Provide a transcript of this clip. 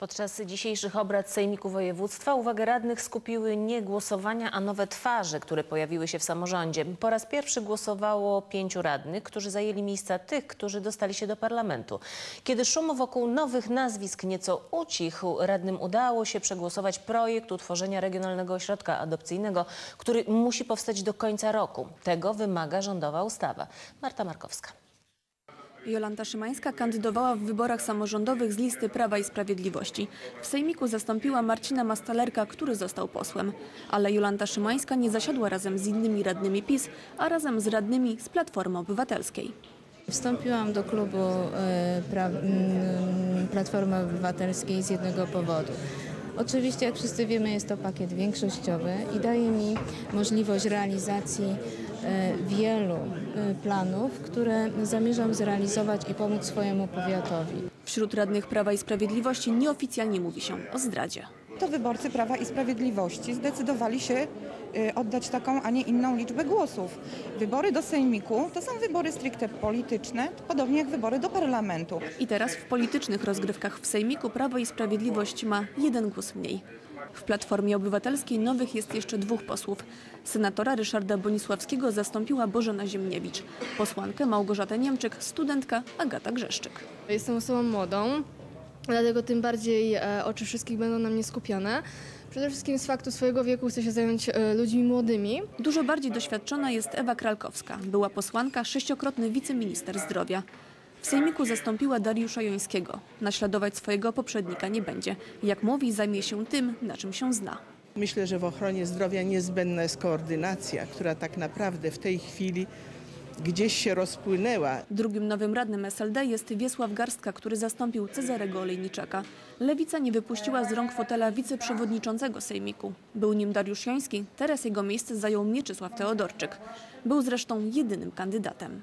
Podczas dzisiejszych obrad Sejmiku Województwa uwagę radnych skupiły nie głosowania, a nowe twarze, które pojawiły się w samorządzie. Po raz pierwszy głosowało pięciu radnych, którzy zajęli miejsca tych, którzy dostali się do parlamentu. Kiedy szum wokół nowych nazwisk nieco ucichł, radnym udało się przegłosować projekt utworzenia Regionalnego Ośrodka Adopcyjnego, który musi powstać do końca roku. Tego wymaga rządowa ustawa. Marta Markowska. Jolanta Szymańska kandydowała w wyborach samorządowych z listy Prawa i Sprawiedliwości. W Sejmiku zastąpiła Marcina Mastalerka, który został posłem. Ale Jolanta Szymańska nie zasiadła razem z innymi radnymi PiS, a razem z radnymi z Platformy Obywatelskiej. Wstąpiłam do klubu e, Platformy Obywatelskiej z jednego powodu. Oczywiście, jak wszyscy wiemy, jest to pakiet większościowy i daje mi możliwość realizacji e, wielu planów, które zamierzam zrealizować i pomóc swojemu powiatowi. Wśród radnych Prawa i Sprawiedliwości nieoficjalnie mówi się o zdradzie. to wyborcy Prawa i Sprawiedliwości zdecydowali się y, oddać taką, a nie inną liczbę głosów. Wybory do Sejmiku to są wybory stricte polityczne, podobnie jak wybory do parlamentu. I teraz w politycznych rozgrywkach w Sejmiku Prawo i Sprawiedliwość ma jeden głos mniej. W Platformie Obywatelskiej nowych jest jeszcze dwóch posłów. Senatora Ryszarda Bonisławskiego zastąpiła Bożena Ziemniewicz, posłankę Małgorzatę Niemczyk, studentka Agata Grzeszczyk. Jestem osobą młodą, dlatego tym bardziej e, oczy wszystkich będą na mnie skupione. Przede wszystkim z faktu swojego wieku chcę się zająć e, ludźmi młodymi. Dużo bardziej doświadczona jest Ewa Kralkowska. Była posłanka, sześciokrotny wiceminister zdrowia. W Sejmiku zastąpiła Dariusza Jońskiego. Naśladować swojego poprzednika nie będzie. Jak mówi, zajmie się tym, na czym się zna. Myślę, że w ochronie zdrowia niezbędna jest koordynacja, która tak naprawdę w tej chwili gdzieś się rozpłynęła. Drugim nowym radnym SLD jest Wiesław Garstka, który zastąpił Cezarego Olejniczaka. Lewica nie wypuściła z rąk fotela wiceprzewodniczącego Sejmiku. Był nim Dariusz Joński, teraz jego miejsce zajął Mieczysław Teodorczyk. Był zresztą jedynym kandydatem.